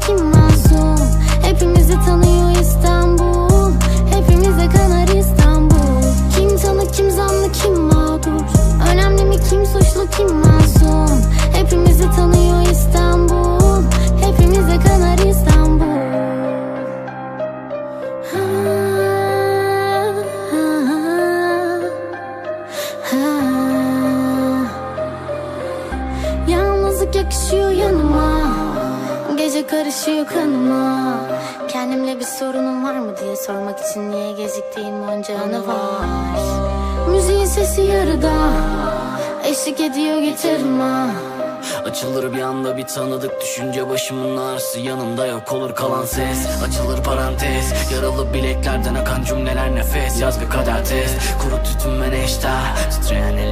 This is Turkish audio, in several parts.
kim masum? Hepimizi tanıyor İstanbul. Hepimize kanar İstanbul. Kim tanık kim zanlı kim mağdur? Önemli mi kim suçlu kim masum? Hepimizi tanıyor İstanbul. Hepimize kanar İstanbul. Ha, ha, ha. Yalnızlık yakışıyor yanıma Gece karışıyor kanıma. Kendimle bir sorunum var mı diye sormak için Niye geciktiğim onca anı var. Müziğin sesi yarıda Eşlik ediyor gitarıma. Açılır bir anda bir tanıdık düşünce başımın ağrısı. Yanımda yok olur kalan ses. Açılır parantez yaralı bileklerden akan cümleler nefes. Yaz bir kader tez kuru tütün ve neşter. Titreyen ellerin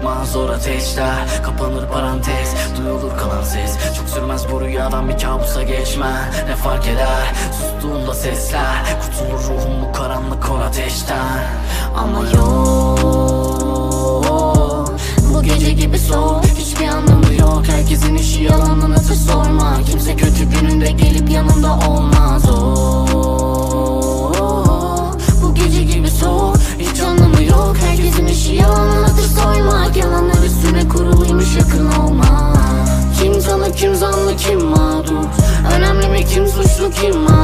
çakmağı zor ateşler Kapanır parantez duyulur kalan ses. Çok sürmez bu rüyadan bir kabusa geçme. Ne fark eder? Sustuğunda sesler Kurtulur ruhum bu karanlık o ateşten. Ama yok bu gece gibi soğuk Hiçbir anlamı yok. Herkesin işi yalanını da sorma. Kimse kötü gününde gelip yanında olmaz kim suçlu